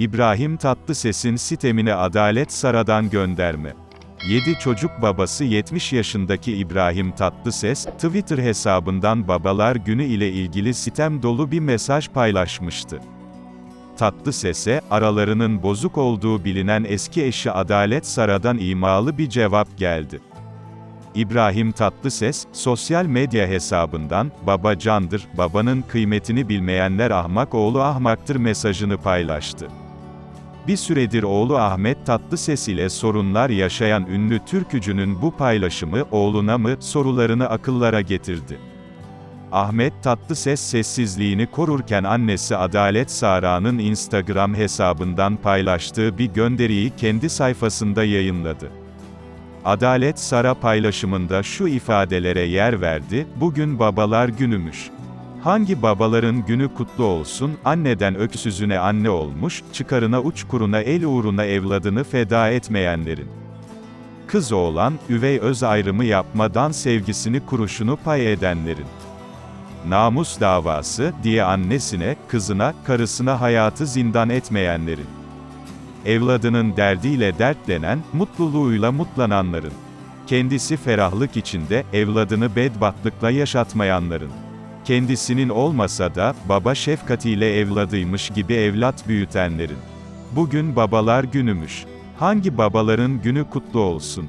İbrahim Tatlıses'in sitemine Adalet Sara'dan gönderme. 7 çocuk babası 70 yaşındaki İbrahim Tatlıses, Twitter hesabından Babalar Günü ile ilgili sitem dolu bir mesaj paylaşmıştı. Tatlıses'e, aralarının bozuk olduğu bilinen eski eşi Adalet Sara'dan imalı bir cevap geldi. İbrahim Tatlıses, sosyal medya hesabından, baba candır, babanın kıymetini bilmeyenler ahmak oğlu ahmaktır mesajını paylaştı. Bir süredir oğlu Ahmet Tatlıses ile sorunlar yaşayan ünlü türkücünün bu paylaşımı, oğluna mı, sorularını akıllara getirdi. Ahmet Tatlıses sessizliğini korurken annesi Adalet Sara'nın Instagram hesabından paylaştığı bir gönderiyi kendi sayfasında yayınladı. Adalet Sara paylaşımında şu ifadelere yer verdi, bugün babalar günümüş. Hangi babaların günü kutlu olsun, anneden öksüzüne anne olmuş, çıkarına uçkuruna el uğruna evladını feda etmeyenlerin. Kız oğlan, üvey öz ayrımı yapmadan sevgisini kuruşunu pay edenlerin. Namus davası, diye annesine, kızına, karısına hayatı zindan etmeyenlerin. Evladının derdiyle dertlenen, mutluluğuyla mutlananların. Kendisi ferahlık içinde, evladını bedbahtlıkla yaşatmayanların. Kendisinin olmasa da, baba şefkatiyle evladıymış gibi evlat büyütenlerin. Bugün babalar günümüş. Hangi babaların günü kutlu olsun?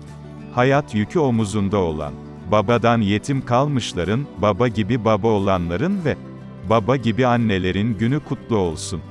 Hayat yükü omuzunda olan, babadan yetim kalmışların, baba gibi baba olanların ve baba gibi annelerin günü kutlu olsun.